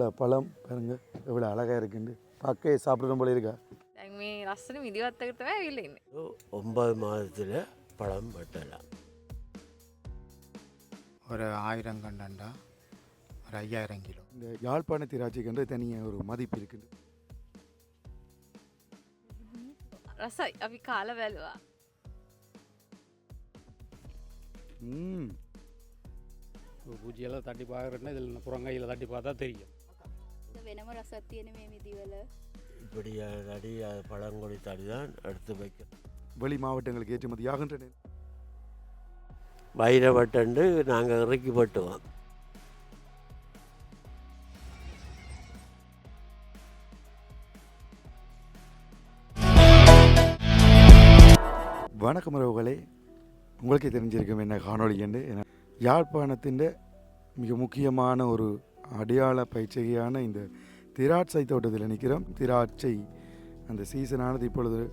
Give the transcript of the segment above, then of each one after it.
இந்த பழம் பாருங்க எவ்வளோ அழகாக இருக்குண்டு பார்க்க சாப்பிடணும் போல இருக்கா දැන් මේ ලස්සන විදිවත්තකට තමයි ඇවිල්ලා ඉන්නේ. ஒன்பது மாதத்தில் பழம் வெட்டலாம் ஒரு ஆயிரம் கண்டண்டா ஒரு ஐயாயிரம் கிலோ இந்த யாழ்ப்பாண திராட்சைக்கு தனியாக ஒரு மதிப்பு இருக்குது රසයි අපි කාල බැලවා. ம் பூச்சியெல்லாம் தட்டி பார்க்குறேன்னா இதில் புறங்கையில் தட்டி பார்த்தா தெரியும் වෙනම රසත් තියෙන මේ මිදිවල இப்படி தடி அது பழங்கொடி தடி தான் எடுத்து வைக்கணும் வெளி மாவட்டங்களுக்கு ஏற்றுமதி ஆகின்றன வைரவட்டண்டு நாங்கள் இறக்கி வெட்டுவோம் வணக்கம் உறவுகளே உங்களுக்கே தெரிஞ்சிருக்கும் என்ன காணொளி என்று என யாழ்ப்பாணத்தின் மிக முக்கியமான ஒரு அடையாள பயிற்சிகையான இந்த திராட்சை தோட்டத்தில் நிற்கிறோம். திராட்சை அந்த சீசனானது இப்பொழுது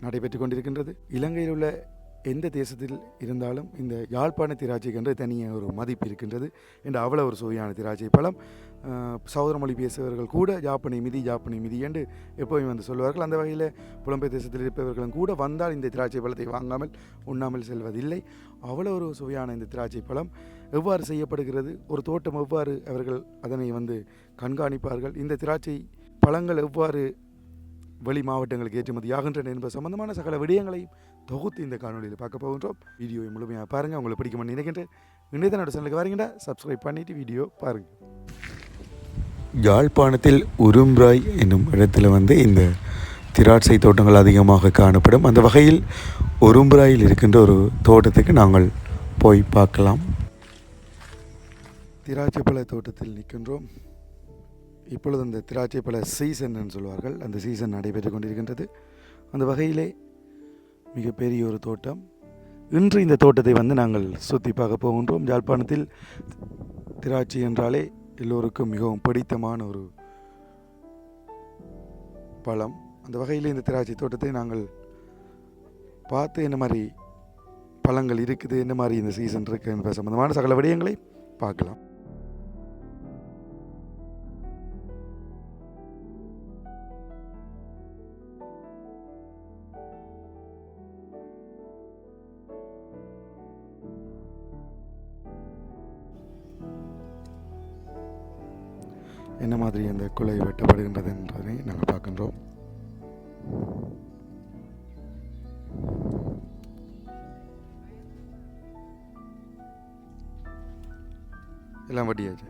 நடைபெற்று கொண்டிருக்கின்றது. இலங்கையில் உள்ள எந்த தேசத்தில் இருந்தாலும் இந்த யாழ்ப்பாண திராட்சைக்கு என்று தனியாக ஒரு மதிப்பு இருக்கின்றது. என்று அவ்வளோ ஒரு சுவையான திராட்சை பழம். சௌதரமொழி மொழி பேசுபவர்கள் கூட ஜாப்பனை மிதி ஜாப்பனை மிதி என்று எப்போவும் வந்து சொல்வார்கள். அந்த வகையில் புலம்பெயர் தேசத்தில் இருப்பவர்களும் கூட வந்தால் இந்த திராட்சை பழத்தை வாங்காமல் உண்ணாமல் செல்வதில்லை. அவ்வளோ ஒரு சுவையான இந்த திராட்சை பழம் எவ்வாறு செய்யப்படுகிறது? ஒரு தோட்டம் எவ்வாறு அவர்கள் அதனை வந்து கண்காணிப்பார்கள்? இந்த திராட்சை பழங்கள் எவ்வாறு வெளி மாவட்டங்களுக்கு ஏற்றுமதியாகின்றன என்பது சம்பந்தமான சகல விடயங்களையும் தொகுத்து இந்த காணொலியில் பார்க்க போகின்றோம். வீடியோவை முழுமையாக பாருங்கள் உங்களுக்கு பிடிக்கும்னு நினைக்கின்றேன். இணையதனோட சேனலுக்கு வரீங்கடா சப்ஸ்கிரைப் பண்ணிவிட்டு வீடியோ பாருங்கள் யாழ்ப்பாணத்தில் உரும்ராய் என்னும் இடத்துல வந்து இந்த திராட்சை தோட்டங்கள் அதிகமாக காணப்படும். அந்த வகையில் உரும்புராயில் இருக்கின்ற ஒரு தோட்டத்துக்கு நாங்கள் போய் பார்க்கலாம். திராட்சை பழ தோட்டத்தில் நிற்கின்றோம். இப்பொழுது அந்த திராட்சை பழ சீசன் என்று சொல்வார்கள். அந்த சீசன் நடைபெற்று கொண்டிருக்கின்றது. அந்த வகையிலே மிகப்பெரிய ஒரு தோட்டம். இன்று இந்த தோட்டத்தை வந்து நாங்கள் சுற்றி பார்க்க போகின்றோம். யாழ்ப்பாணத்தில் திராட்சை என்றாலே எல்லோருக்கும் மிகவும் பிடித்தமான ஒரு பழம். அந்த வகையில் இந்த திராட்சை தோட்டத்தை நாங்கள் பார்த்து என்ன மாதிரி பழங்கள் இருக்குது என்ன மாதிரி இந்த சீசன் இருக்குது சம்மந்தமான சகல விடயங்களை பார்க்கலாம். என்ன மாதிரி அந்த குலை வெட்டப்படுகின்றது என்பதை நாங்கள் பார்க்கின்றோம். எல்லாம் வட்டியாச்சு.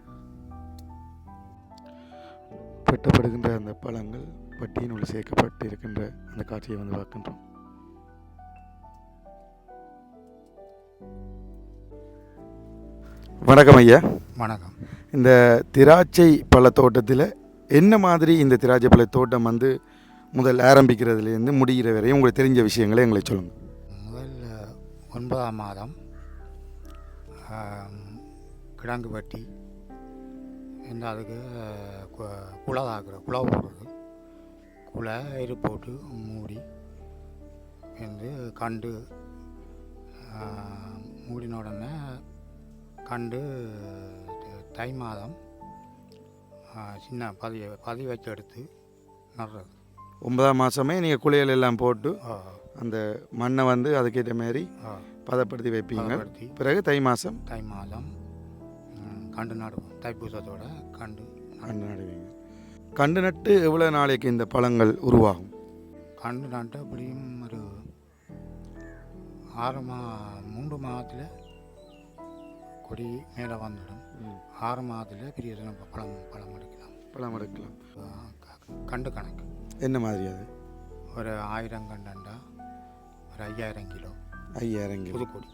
வெட்டப்படுகின்ற அந்த பழங்கள் வட்டியினுள் சேர்க்கப்பட்டு இருக்கின்ற அந்த காட்சியை வந்து பார்க்கின்றோம். வணக்கம் ஐயா. வணக்கம். இந்த திராட்சை பழ தோட்டத்தில் என்ன மாதிரி இந்த திராட்சை பழ தோட்டம் வந்து முதல் ஆரம்பிக்கிறதுலேருந்து முடிகிற வரையும் உங்களுக்கு தெரிஞ்ச விஷயங்களை எங்களை சொல்லுங்கள் முதல் ஒன்பதாம் மாதம் கிடங்கு கிழங்கு வெட்டி இந்த அதுக்கு அஹ், கு- குலதாக்குற போடுறது. குலை எரு போட்டு மூடி வந்து கண்டு மூடின உடனே கண்டு த- மாதம் சின்ன பதி பதி வச்சு எடுத்து நடுறது. ஒன்பதாம் மாதமே நீங்கள் குளியல் எல்லாம் போட்டு அந்த மண்ணை வந்து அதுக்கேற்ற மாதிரி ஆ, பதப்படுத்தி வைப்பீங்க. பிறகு தை மாதம் தை மாதம் கண்டு நடுவோம். தைப்பூசத்தோட கண்டு. கண்டு நடுவீங்க. கண்டு நட்டு எவ்வளோ நாளைக்கு இந்த பழங்கள் உருவாகும்? கண்டு நட்டு அப்படியும் ஒரு ஆறு மா மூன்று மாதத்தில் கொடி மேலே வந்துடும். ஆறு மாதத்தில் பெரிய பழம் பழம் எடுக்கலாம். பழம் எடுக்கலாம். கண்டு கணக்கு. என்ன மாதிரி அது? ஒரு ஆயிரம் கண்டண்டா ஒரு ஐயாயிரம் கிலோ. ஐயாயிரம் கிலோ. புதுக்கொடி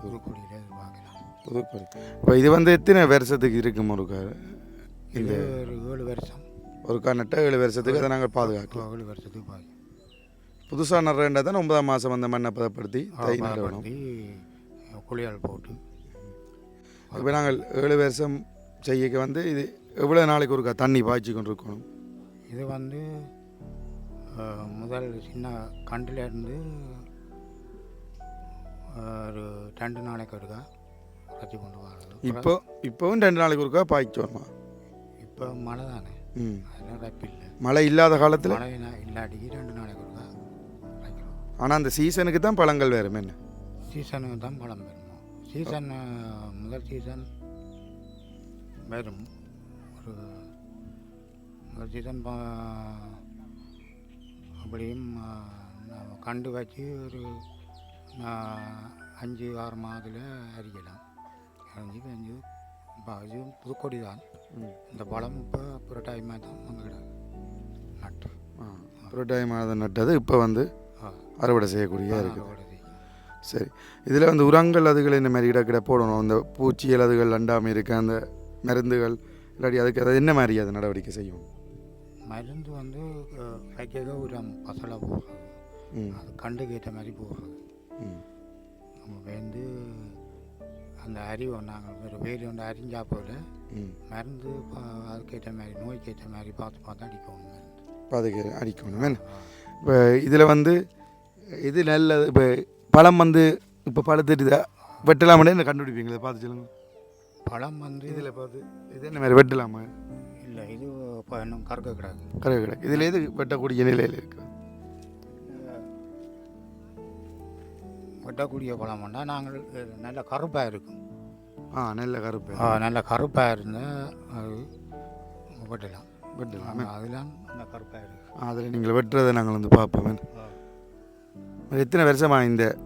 புதுக்கொடியில் எதிர்பார்க்கலாம் புதுக்கொடி இப்போ இது வந்து எத்தனை வருஷத்துக்கு இருக்கும் ஒரு இது ஒரு ஏழு வருஷம். ஒரு கா நட்ட ஏழு வருஷத்துக்கு அதை நாங்கள் பாதுகாக்கலாம் ஏழு வருஷத்துக்கு பாதி. புதுசாக நடுறேன்டா தான் ஒன்பதாம் மாதம் அந்த மண்ணை பதப்படுத்தி தை நடணும் குளியல் போட்டு இப்போ நாங்கள் ஏழு வருஷம் செய்யக்க வந்து இது எவ்வளோ நாளைக்கு ஒருக்கா தண்ணி பாய்ச்சி கொண்டு இருக்கணும் இது வந்து முதல் சின்ன கண்டிலேருந்து ஒரு ரெண்டு நாளைக்கு ஒருக்கா வச்சு கொண்டு வர்றது. இப்போ இப்போவும் ரெண்டு நாளைக்கு ஒருக்கா பாய்ச்சி வரணும்? இப்போ மழை தானே. ம். ரப்பு இல்லை. மழை இல்லாத காலத்தில்? மழை இல்லாட்டிக்கு ரெண்டு நாளைக்கு ஒருக்கா ஆனால் அந்த சீசனுக்கு தான் பழங்கள் வேறும் என்ன? சீசனுக்கு தான் பழம் வருமோ சீசன் முதல் சீசன் வரும் ஒரு முதல் சீசன் அப்படியும் கண்டு வச்சு ஒரு அஞ்சு ஆறு மாதத்தில் அரிக்கலாம் அரிஞ்சு பெஞ்சு இப்போ அது புதுக்கொடி தான். இந்த பழம் இப்போ புரட்டாய் தான் வந்துக்கிட நட்டு புரட்டாய் மாதம் நட்டது இப்போ வந்து. அறுவடை செய்யக்கூடிய இருக்குது. சரி. இதில் வந்து உரங்கள் அதுகள் இந்த மாதிரி இடக்கிட போடணும்? அந்த பூச்சிகள் அதுகள் அண்டாமல் இருக்க அந்த மருந்துகள் இல்லாட்டி அதுக்கு அது என்ன மாதிரி அது நடவடிக்கை செய்யும்? மருந்து வந்து வைக்கிறதோ உரம் பசலை போடுறது. ம். அது கண்டுக்கு ஏற்ற மாதிரி போடுறது. ம். நம்ம வந்து அந்த அறிவை நாங்கள் ஒரு வேலி ஒன்று அறிஞ்சா போல ம். மருந்து அதுக்கேற்ற மாதிரி நோய்க்கு ஏற்ற மாதிரி பார்த்து பார்த்து அடிக்கணும் மருந்து. அதுக்கு அடிக்கணும். இப்போ இதில் வந்து இது நல்லது இப்போ பழம் வந்து இப்போ பழத்திட்டு வெட்டலாமனே என்ன கண்டுபிடிப்பீங்களா? பார்த்து சொல்லுங்க. பழம் வந்து இதில் பார்த்து இது என்ன மாதிரி வெட்டலாமா? இல்லை இது இப்போ இன்னும் கறக்க கிடாது கரை கிடக்கு இதில் எது வெட்டக்கூடிய நிலையில் இருக்குது வெட்டக்கூடிய பழம்னா நாங்கள் நல்ல கருப்பாக இருக்கும். ஆ நல்ல கருப்பு. ஆ, நல்ல கருப்பாக இருந்தால் அது வெட்டலாம். வெட்டலாமே. அதெல்லாம் நல்ல கருப்பாக இருக்கும் அதில் நீங்கள் வெட்டுறதை நாங்கள் வந்து பார்ப்போம். எத்தனை வருஷமாக இந்த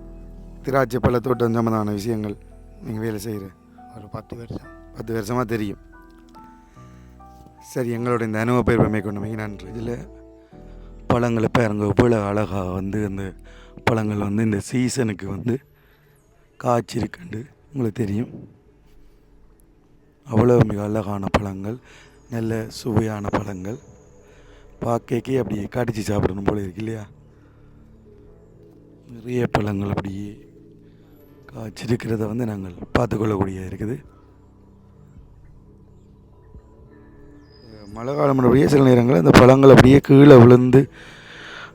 திராட்சை பழத்தோட்டம் சம்மந்தமான விஷயங்கள் நீங்கள் வேலை செய்கிற ஒரு பத்து வருஷம். பத்து வருஷமாக தெரியும். சரி எங்களோட இந்த அனுபவ பெருமை கொண்டமைக்கு நன்றி. இதில் பழங்களை பாருங்க இவ்வளோ அழகாக வந்து அந்த பழங்கள் வந்து இந்த சீசனுக்கு வந்து காய்ச்சிருக்குண்டு. உங்களுக்கு தெரியும். அவ்வளோ மிக அழகான பழங்கள் நல்ல சுவையான பழங்கள். பார்க்கக்கே அப்படியே கடிச்சு சாப்பிடணும் போல இருக்கு இல்லையா? நிறைய பழங்கள் அப்படியே காய்ச்சிருக்கிறத வந்து நாங்கள் பார்த்துக்கொள்ளக்கூடிய இருக்குது. மழை காலம் அப்படியே சில நேரங்களில் அந்த பழங்கள் அப்படியே கீழே விழுந்து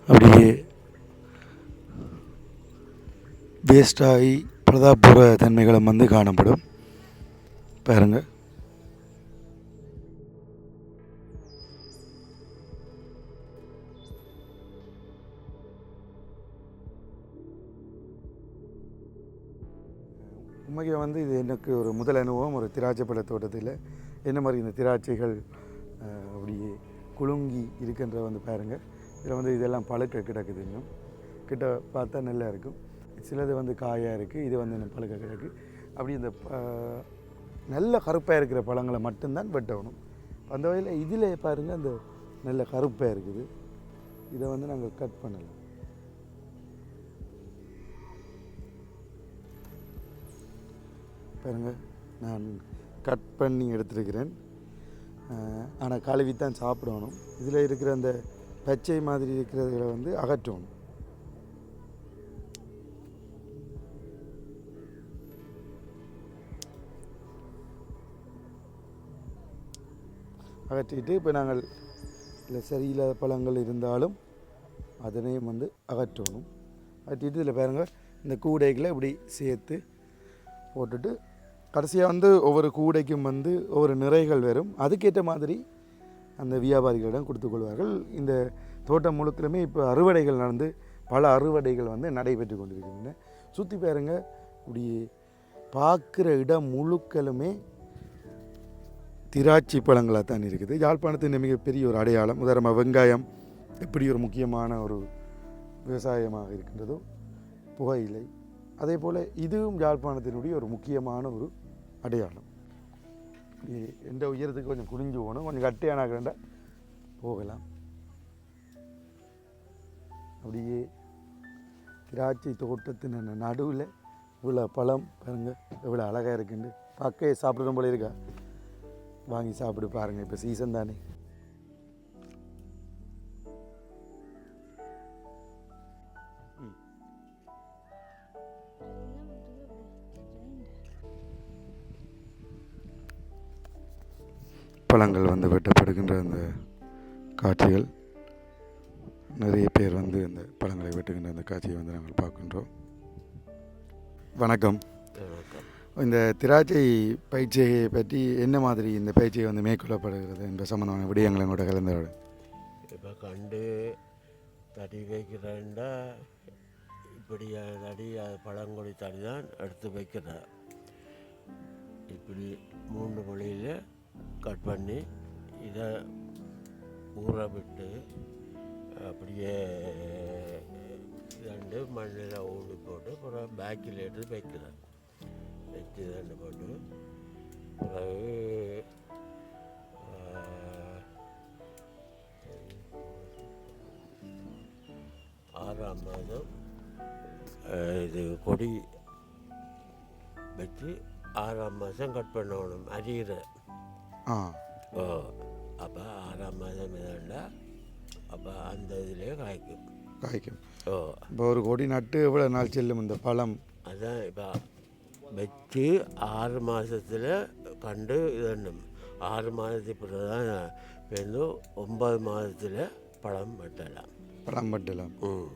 அப்படியே வேஸ்டாகி பிரதாப்புற தன்மைகளும் வந்து காணப்படும். பாருங்கள் உண்மைக்கு வந்து இது எனக்கு ஒரு முதல் அனுபவம் ஒரு திராட்சை பழ தோட்டத்தில். என்ன மாதிரி இந்த திராட்சைகள் அப்படியே குலுங்கி இருக்கின்ற வந்து பாருங்கள் இதில் வந்து இதெல்லாம் பழுக்க கிடக்குது இன்னும். கிட்ட பார்த்தா நல்லா இருக்கும். சிலது வந்து காயாக இருக்குது இது வந்து இன்னும் பழுக்க கிடக்கு. அப்படி இந்த ப- நல்ல கருப்பாக இருக்கிற பழங்களை மட்டும்தான் வெட்டணும். அந்த வகையில் இதில் பாருங்கள் அந்த நல்ல கருப்பாக இருக்குது. இதை வந்து நாங்கள் கட் பண்ணலாம். பாருங்க நான் கட் பண்ணி எடுத்துருக்கிறேன். ஆனால் கழுவி தான் சாப்பிடணும். இதில் இருக்கிற அந்த பச்சை மாதிரி இருக்கிறதுல வந்து அகற்றணும். அகற்றிட்டு இப்போ நாங்கள் இல்லை சரியில்லாத பழங்கள் இருந்தாலும் அதனையும் வந்து அகற்றணும். அகற்றிட்டு இதில் பாருங்கள் இந்த கூடைகளை இப்படி சேர்த்து போட்டுட்டு கடைசியாக வந்து ஒவ்வொரு கூடைக்கும் வந்து ஒவ்வொரு நிறைகள் வரும். அதுக்கேற்ற மாதிரி அந்த வியாபாரிகளிடம் கொடுத்துக்கொள்வார்கள் இந்த தோட்டம் முழுக்கலுமே இப்போ அறுவடைகள் நடந்து பல அறுவடைகள் வந்து நடைபெற்று கொண்டிருக்கின்றன. சுற்றி பாருங்க இப்படி பார்க்குற இடம் முழுக்கலுமே திராட்சை பழங்களாக தான் இருக்குது. யாழ்ப்பாணத்தின் மிகப்பெரிய ஒரு அடையாளம் உதாரணமாக வெங்காயம் எப்படி ஒரு முக்கியமான ஒரு விவசாயமாக இருக்கின்றதோ புகையிலை. அதே போல் இதுவும் யாழ்ப்பாணத்தினுடைய ஒரு முக்கியமான ஒரு அடையாளம். எந்த உயரத்துக்கு கொஞ்சம் குனிஞ்சு போகணும் கொஞ்சம் கட்டியான போகலாம். அப்படியே திராட்சை தோட்டத்தின் நடுவில் இவ்வளோ பழம் பாருங்க இவ்வளோ அழகாக இருக்குன்னு. பக்கையை சாப்பிடணும் போல இருக்கா? வாங்கி சாப்பிடு பாருங்கள் இப்போ சீசன் தானே. பழங்கள் வந்து வெட்டப்படுகின்ற அந்த காட்சிகள். நிறைய பேர் வந்து அந்த பழங்களை வெட்டுகின்ற அந்த காட்சியை வந்து நாங்கள் பார்க்கின்றோம். வணக்கம். இந்த திராட்சை பயிற்சியை பற்றி என்ன மாதிரி இந்த பயிற்சியை வந்து மேற்கொள்ளப்படுகிறது என்ற சம்பந்தமான விடயங்களை கூட கலந்தோடு இப்போ கண்டு தடி வைக்கிறேன்டா இப்படி தடி அது பழங்குடி தடி தான் எடுத்து வைக்கிறேன். இப்படி மூன்று மொழியில் கட் பண்ணி இதை ஊற விட்டு அப்படியே ரெண்டு மண்ணில் ஊடி போட்டு அப்புறம் பேக்கில் எடுத்து வைக்கிறேன். வச்சு ரெண்டு போட்டு. பிறகு ஆறாம் மாதம் இது கொடி வச்சு ஆறாம் மாதம் கட் பண்ணணும் அரியிற. அப்போ ஆறாம் மாதம் இதாண்டா அப்போ அந்த இதிலே காய்க்கும். காய்க்கும். ஓ. இப்போ ஒரு கொடி நட்டு எவ்வளோ நாள் செல்லும் இந்த பழம்? அதான் இப்போ வச்சு ஆறு மாதத்தில் கண்டு இதண்ணும் ஆறு மாதத்துக்கு பிறகு தான் வந்து ஒன்பது மாதத்தில் பழம் வெட்டலாம். பழம் பட்டலாம் ம்.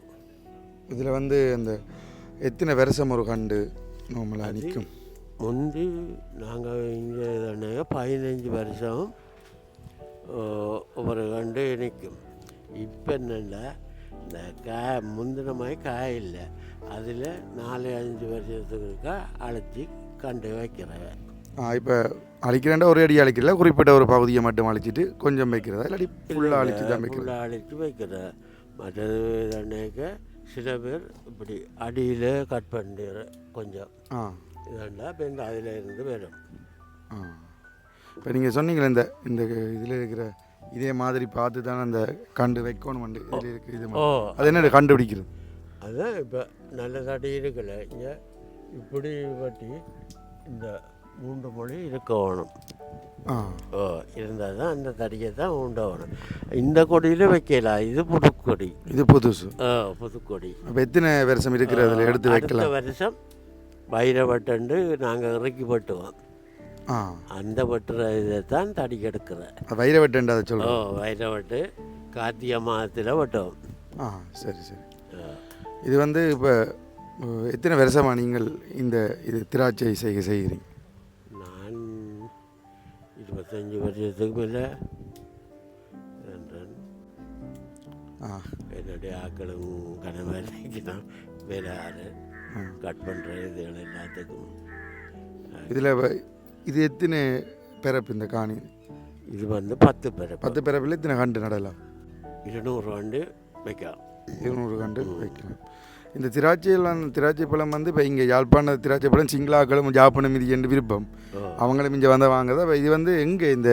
இதில் வந்து அந்த எத்தனை வருஷம் ஒரு கண்டு? நார்மலாக நிற்கும் முந்தி நாங்கள் இங்கே தானே பதினஞ்சு வருஷம் ஒரு கண்டு நிற்கும் இப்போ என்னென்னா இந்த காய் முந்தின மாதிரி காய் இல்லை. அதில் நாலு அஞ்சு வருஷத்துக்கு இருக்கா அழைச்சி கண்டு வைக்கிறேன் இப்போ அழிக்கிறேன்டா ஒரு அடி அழிக்கல குறிப்பிட்ட ஒரு பகுதியை மட்டும் அழிச்சிட்டு கொஞ்சம் வைக்கிறதா? இல்லாட்டி ஃபுல்லாக அழிச்சு தான் வைக்கிறது? ஃபுல்லாக அழைச்சி வைக்கிறேன். மற்றது சில பேர் இப்படி அடியில் கட் பண்ணிடுற கொஞ்சம். ஆ. இதெல்லாம் இப்போ இந்த அதில் இருந்து வரும். ஆ. இப்போ நீங்கள் சொன்னீங்களே இந்த இந்த இதில் இருக்கிற இதே மாதிரி பார்த்து தானே அந்த கண்டு வைக்கணும் இதில் இருக்கு இது ஓ. அது என்ன கண்டுபிடிக்கிறது? அதான் இப்போ நல்ல தடி இருக்கல. இங்கே இப்படி வட்டி இந்த மூன்று மொழி இருக்க வேணும். ஆ. ஓ இருந்தால் தான் அந்த தடியை தான் உண்டவணும் இந்த கொடியில் வைக்கலாம் இது புதுக்கொடி. இது புதுசு. ஆ புதுக்கொடி. அப்போ எத்தனை வருஷம் இருக்குது அதில் எடுத்து வைக்கலாம்? வருஷம் வைரவட்டண்டு நாங்கள் இறக்கி வெட்டுவோம் ஆ. அந்த வெட்டுற இதை தான் தடி எடுக்கிறேன் வைர வெட்டண்டா அதை ஓ சொல்கிறோம் வைரவட்டு கார்த்திகை மாதத்தில் வெட்டுவோம் ஆ சரி சரி. இது வந்து இப்போ எத்தனை வருஷமாக நீங்கள் இந்த இது திராட்சை செய்கை செய்கிறீங்க? நான் இருபத்தஞ்சி வருஷத்துக்கு மேலே. ஆ. என்னுடைய ஆக்களும் கணவரைக்கு தான் வேலை ஆறு. கட் பண்ணுற இதுகள் எல்லாத்துக்கும் இதில் இது எத்தனை பிறப்பு இந்த காணி? இது வந்து பத்து பேர் பத்து பிறப்பில் இத்தனை கண்டு நடலாம்? இருநூறு ஆண்டு வைக்கலாம். இருநூறு கண்டு வைக்கலாம். இந்த திராட்சையெல்லாம் திராட்சை பழம் வந்து இப்போ இங்கே யாழ்ப்பாண திராட்சை பழம் சிங்களாக்களும் ஜாப்பனம் இது என்று விருப்பம். அவங்களும் இங்கே வந்த வாங்குதா அப்ப இது வந்து எங்கே இந்த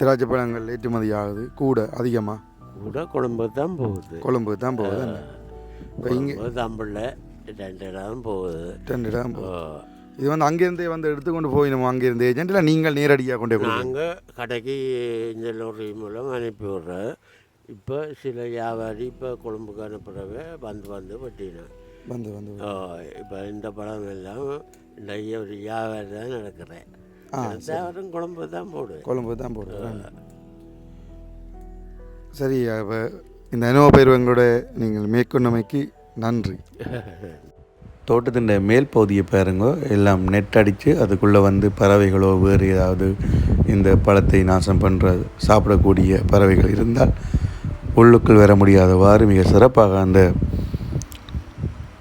திராட்சை பழங்கள் ஏற்றுமதி ஆகுது? கூட அதிகமாக கூட குழம்பு தான் போகுது. கொழும்பு தான் போகுது இப்போ இங்கே தம்பில் ரெண்டு இடம் போகுது. ரெண்டு இடம். இது வந்து அங்கேருந்தே வந்து எடுத்துக்கொண்டு போயிடுமோ அங்கேருந்து ஏஜென்ட்டில் நீங்கள் நேரடியாக கொண்டே கொடுங்க. நாங்கள் கடைக்கு இந்த லோரி மூலம் அனுப்பி விட்றோம். இப்போ சில வியாபாரி இப்போ கொழும்புக்கு அனுப்புகிறவ வந்து வந்து வெட்டினேன் வந்து வந்து இப்போ இந்த படம் எல்லாம் நிறைய ஒரு வியாபாரி தான் நடக்கிறேன் ஆ தேவரும் குழம்பு தான் போடு கொழும்பு தான் போடுறேன் சரி அப்போ இந்த அனுபவ பயிர்வங்களோட நீங்கள் மேற்கொண்டமைக்கு நன்றி. தோட்டத்தின் மேல் பகுதியை பாருங்க. எல்லாம் நெட் அடித்து அதுக்குள்ளே வந்து பறவைகளோ வேறு ஏதாவது இந்த பழத்தை நாசம் பண்ணுற சாப்பிடக்கூடிய பறவைகள் இருந்தால் உள்ளுக்குள் வர முடியாதவாறு மிக சிறப்பாக அந்த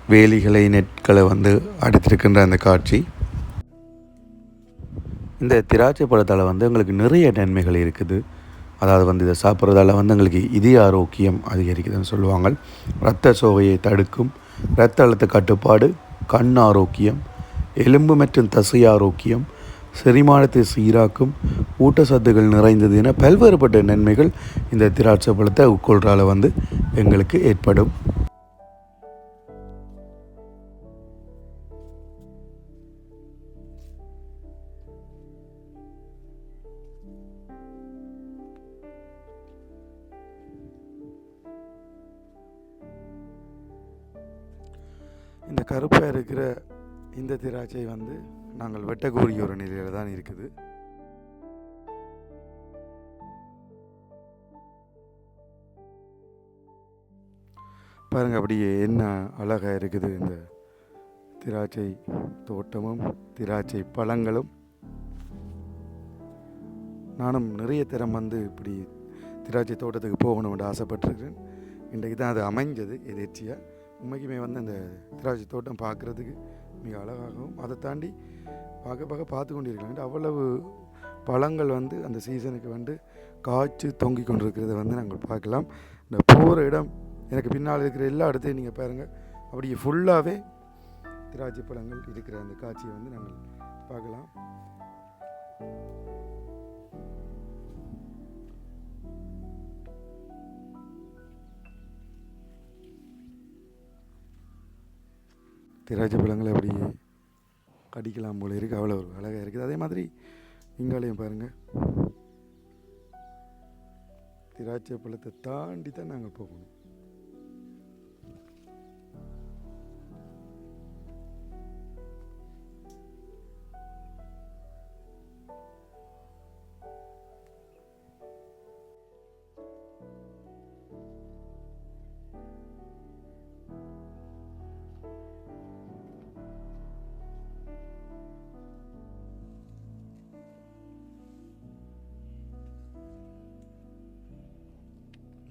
வேலிகளை நெட்களை வந்து அடித்திருக்கின்ற அந்த காட்சி. இந்த திராட்சை பழத்தால் வந்து எங்களுக்கு நிறைய நன்மைகள் இருக்குது. அதாவது வந்து இதை சாப்பிட்றதால வந்து எங்களுக்கு இதய ஆரோக்கியம் அதிகரிக்குதுன்னு சொல்லுவாங்க. இரத்த சோகையை தடுக்கும். இரத்த அழுத்த கட்டுப்பாடு கண் ஆரோக்கியம் எலும்பு மற்றும் தசை ஆரோக்கியம் செரிமானத்தை சீராக்கும் ஊட்டச்சத்துக்கள் நிறைந்தது என பல்வேறுபட்ட நன்மைகள் இந்த திராட்சை பழத்தை உட்கொள்றால வந்து எங்களுக்கு ஏற்படும். இந்த கருப்பாக இருக்கிற இந்த திராட்சை வந்து நாங்கள் வெட்டக்கூடிய ஒரு நிலையில் தான் இருக்குது. பாருங்க அப்படியே என்ன அழகாக இருக்குது இந்த திராட்சை தோட்டமும் திராட்சை பழங்களும். நானும் நிறைய தரம் வந்து இப்படி திராட்சை தோட்டத்துக்கு போகணும்னு ஆசைப்பட்டிருக்கிறேன். இன்றைக்கு தான் அது அமைஞ்சது எதேச்சியாக உண்மைக்குமே வந்து அந்த திராட்சை தோட்டம் பார்க்குறதுக்கு மிக அழகாகவும் அதை தாண்டி பார்க்க பார்க்க பார்த்து கொண்டிருக்கலாம். அவ்வளவு பழங்கள் வந்து அந்த சீசனுக்கு வந்து காய்ச்சி தொங்கி கொண்டிருக்கிறத வந்து நாங்கள் பார்க்கலாம். இந்த போகிற இடம் எனக்கு பின்னால் இருக்கிற எல்லா இடத்தையும் நீங்கள் பாருங்கள் அப்படியே ஃபுல்லாகவே திராட்சை பழங்கள் இருக்கிற அந்த காட்சியை வந்து நாங்கள் பார்க்கலாம். திராட்சை பழங்களை அப்படியே கடிக்கலாம் போல இருக்குது அவ்வளோ ஒரு அழகாக இருக்குது. அதே மாதிரி இங்காலையும் பாருங்கள் திராட்சை பழத்தை தாண்டி தான் நாங்கள் போகணும்.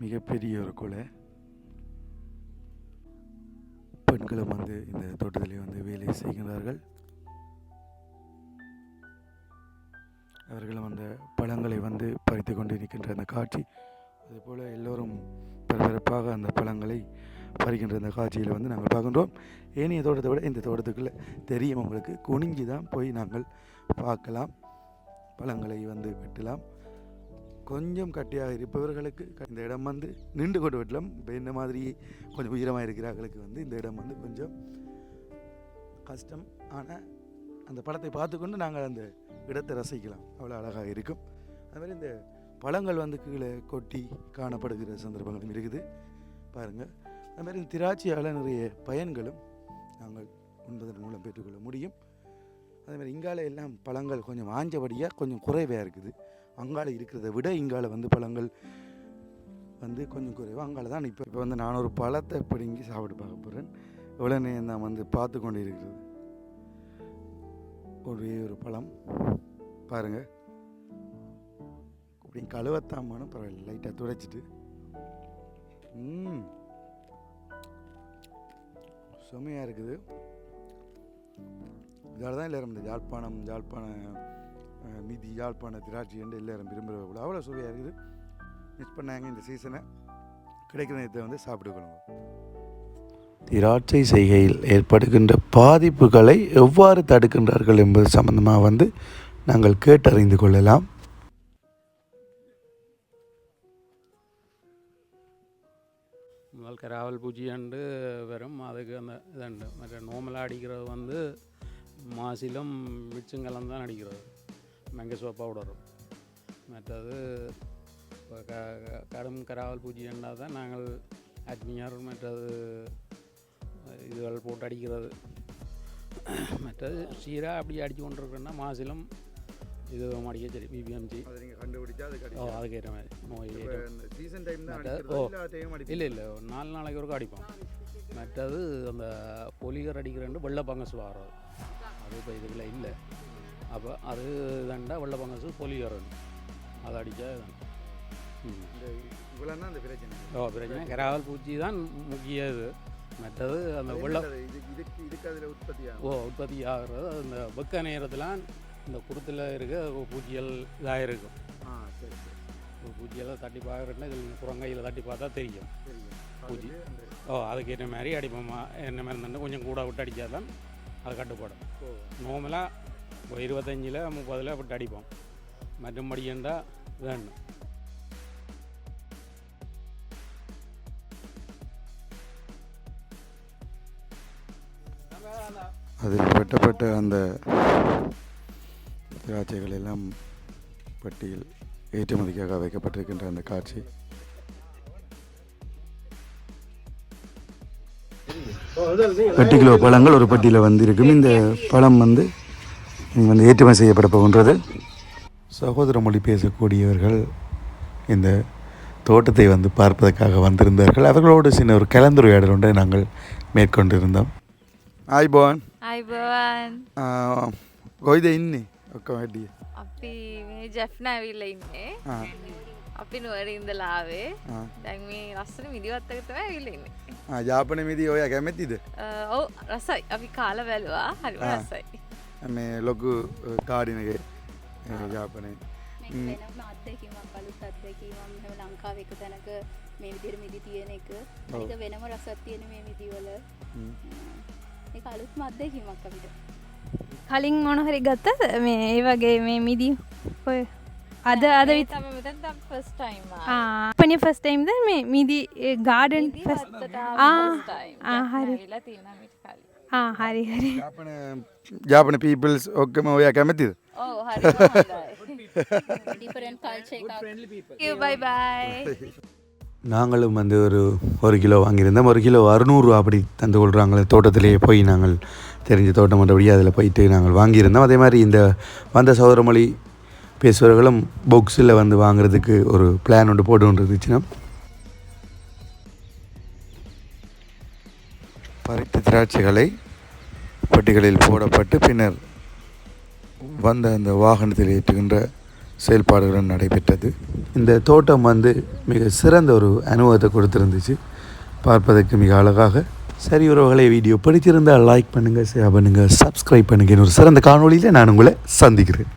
மிகப்பெரிய ஒரு கொலை. பெண்களும் வந்து இந்த தோட்டத்திலே வந்து வேலை செய்கிறார்கள் அவர்களும் அந்த பழங்களை வந்து பறித்து கொண்டு இருக்கின்ற அந்த காட்சி அதுபோல் எல்லோரும் பரபரப்பாக அந்த பழங்களை பறிக்கின்ற அந்த காட்சியில் வந்து நாங்கள் பார்க்கின்றோம். ஏனைய தோட்டத்தை விட இந்த தோட்டத்துக்குள்ளே தெரியும் உங்களுக்கு. குனிஞ்சு தான் போய் நாங்கள் பார்க்கலாம். பழங்களை வந்து வெட்டலாம். கொஞ்சம் கட்டியாக இருப்பவர்களுக்கு இந்த இடம் வந்து நின்று கொண்டு விடலாம் இப்போ இந்த மாதிரி கொஞ்சம் உயரமாக இருக்கிறவர்களுக்கு வந்து இந்த இடம் வந்து கொஞ்சம் கஷ்டம். ஆனால் அந்த படத்தை பார்த்துக்கொண்டு நாங்கள் அந்த இடத்தை ரசிக்கலாம். அவ்வளோ அழகாக இருக்கும். அது மாதிரி இந்த பழங்கள் வந்து கீழே கொட்டி காணப்படுகிற சந்தர்ப்பங்களும் இருக்குது. பாருங்கள் அது மாதிரி இந்த திராட்சையால் நிறைய பயன்களும் நாங்கள் உண்பதன் மூலம் பெற்றுக்கொள்ள முடியும். அதே மாதிரி இங்கால எல்லாம் பழங்கள் கொஞ்சம் ஆஞ்சபடியாக கொஞ்சம் குறைவாக இருக்குது. அங்கால இருக்கிறத விட இங்கால வந்து பழங்கள் வந்து கொஞ்சம் குறைவாக அங்கால தான் இப்போ இப்போ வந்து நான் ஒரு பழத்தை பிடுங்கி சாப்பிட்டு பார்க்க போகிறேன் எவ்வளோ நேரம் நான் வந்து பார்த்து கொண்டு இருக்கிறது. ஒரே ஒரு பழம். பாருங்கள் அப்படி கழுவத்தாமனும் பரவாயில்ல லைட்டாக துடைச்சிட்டு. செமையாக இருக்குது. இதால் தான் எல்லாரும் இந்த யாழ்ப்பாணம் யாழ்ப்பாண மிதி யாழ்ப்பாண திராட்சை என்று எல்லாரும் விரும்புகிற கூட அவ்வளோ சுவையாக இருக்குது. மிஸ் பண்ணாங்க இந்த சீசனை கிடைக்கிற நேரத்தை வந்து சாப்பிட்டுக்கணும் திராட்சை செய்கையில் ஏற்படுகின்ற பாதிப்புகளை எவ்வாறு தடுக்கின்றார்கள் என்பது சம்பந்தமாக வந்து நாங்கள் கேட்டறிந்து கொள்ளலாம். முதல் கராவல் பூச்சியாண்டு வரும் அதுக்கு அந்த இதாண்டு மற்ற நோமலாக அடிக்கிறது வந்து மாசிலும் மிச்சங்கலம் தான் அடிக்கிறது. பவுடரும். மற்றது இப்போ க கடும் கராவல் பூச்சியாண்டா தான் நாங்கள் அட்மியார் மற்றது இதுகள் போட்டு அடிக்கிறது. மற்றது சீராக அப்படி அடித்து கொண்டிருக்கோன்னா மாசிலும் இது அடிக்க சரி நீங்கள் கண்டுபிடிச்சா ஓ அதுக்கேற்ற மாதிரி. நோய் சீசன் டைம் ஓ. இல்லை இல்லை இல்லை ஒரு நாலு நாளைக்கு ஒருக்கா அடிப்போம். மற்றது அந்த பொலிகர் அடிக்கிறேன் வெள்ளை பங்கஸ் வர்றது அது இப்போ இதுக்குள்ள இல்லை. அப்போ அதை அடித்தா ம். இந்த இவ்வளோ தான் அந்த பிரச்சனை. ஓ பிரச்சனை. கராவல் பூச்சி தான் முக்கிய இது. மற்றது அந்த வெள்ளை அது இது இதுக்கு இதுக்கு அதில் உற்பத்தி ஆகும். ஓ உற்பத்தி ஆகிறது அந்த வெக்க நேரத்தில் இந்த குருத்தில் இருக்க பூச்சிகள் இதாக இருக்கும். ஆ சரி சரி. பூச்சியெல்லாம் தட்டி பார்க்குறேன்னா இதில் புறங்கையில் தட்டி பார்த்தா தெரியும். பூச்சி. அதுக்கு ஓ அதுக்கேற்ற மாதிரி அடிப்போமா என்ன மாதிரி இருந்தால் கொஞ்சம் கூட விட்டு அடித்தா தான் அது கட்டுப்படும். ஓ. நார்மலாக ஒரு இருபத்தஞ்சில் முப்பதில் விட்டு அடிப்போம். மற்றபடி இருந்தால் வேணும் அதில் வெட்டப்பட்ட அந்த திராட்சைகள் எல்லாம் பட்டியில் ஏற்றுமதிக்காக வைக்கப்பட்டிருக்கின்ற அந்த காட்சி. எட்டு கிலோ பழங்கள் ஒரு பட்டியில் வந்து இருக்கும் இந்த பழம் வந்து இது வந்து ஏற்றுமதி செய்யப்பட போகின்றது. சகோதர மொழி பேசக்கூடியவர்கள் இந்த தோட்டத்தை வந்து பார்ப்பதற்காக வந்திருந்தார்கள். அவர்களோடு சின்ன ஒரு கலந்துரையாடல் ஒன்றை நாங்கள் மேற்கொண்டிருந்தோம். ஹாய் பவான் ஹாய் பவான் கொய்த இன்னி ఒక్క ஜெஃப்னா అప్పి இன்னே. వీళ్ళైండే అప్పి லாவே. ఇందలావే దానికి మీ రసన మిది వత్తగతమే వీళ్ళైంది జాపణ మిది ఓయా కమెత్తిది ఓ రసాయి అవి కాల వెలువా హరి రసాయి මේ ලොකු කාඩිනගේ යාපනය. අත්දැකීමක් අලුත් අත්දැකීමම් හම ලංකාව එක තැනක මේ විදිර මිදි තියෙන එක. ඒක වෙනම රසත් තියෙන මේ විදිවල ඒ අලුත් මත්දැකීමක් අපිට. කලින් මොන හරි ගත්ත? මේ ඒ වගේ මේ මිදි ඔය අද අද පනි ෆස්ටයිම්ද මේ මිදි ගාඩන් හරි. වෙලා තියෙන මිට කලින් ආ හරි හරි ජාපන ජාපන පීපල්ස් ඔක්කම ඔය කැමැතිද ඕ හරි ඩිෆරන්ට් කල්චර් එකක් බයි බයි நாங்களும் வந்து ஒரு ஒரு கிலோ வாங்கியிருந்தோம் ஒரு கிலோ அறுநூறுவா அப்படி தந்து கொள்கிறாங்களே தோட்டத்திலேயே போய் நாங்கள் தெரிஞ்ச தோட்டம் மற்றபடி அதில் போயிட்டு நாங்கள் வாங்கியிருந்தோம் அதே மாதிரி இந்த வந்த சௌரமொழி பேசுபவர்களும் புக்ஸில் வந்து வாங்குறதுக்கு ஒரு பிளான் ஒன்று போட்டு கொண்டு இருந்துச்சுன்னா பறித்த திராட்சைகளை பெட்டிகளில் போடப்பட்டு பின்னர் வந்த அந்த வாகனத்தில் ஏற்றுகின்ற செயல்பாடுகளும் நடைபெற்றது. இந்த தோட்டம் வந்து மிக சிறந்த ஒரு அனுபவத்தை கொடுத்துருந்துச்சு. பார்ப்பதற்கு மிக அழகாக. சரி உறவுகளை வீடியோ பிடிச்சிருந்தால் லைக் பண்ணுங்கள் ஷேர் பண்ணுங்கள் சப்ஸ்கிரைப் பண்ணுங்கள் ஒரு சிறந்த காணொளியில் நான் உங்களை சந்திக்கிறேன்.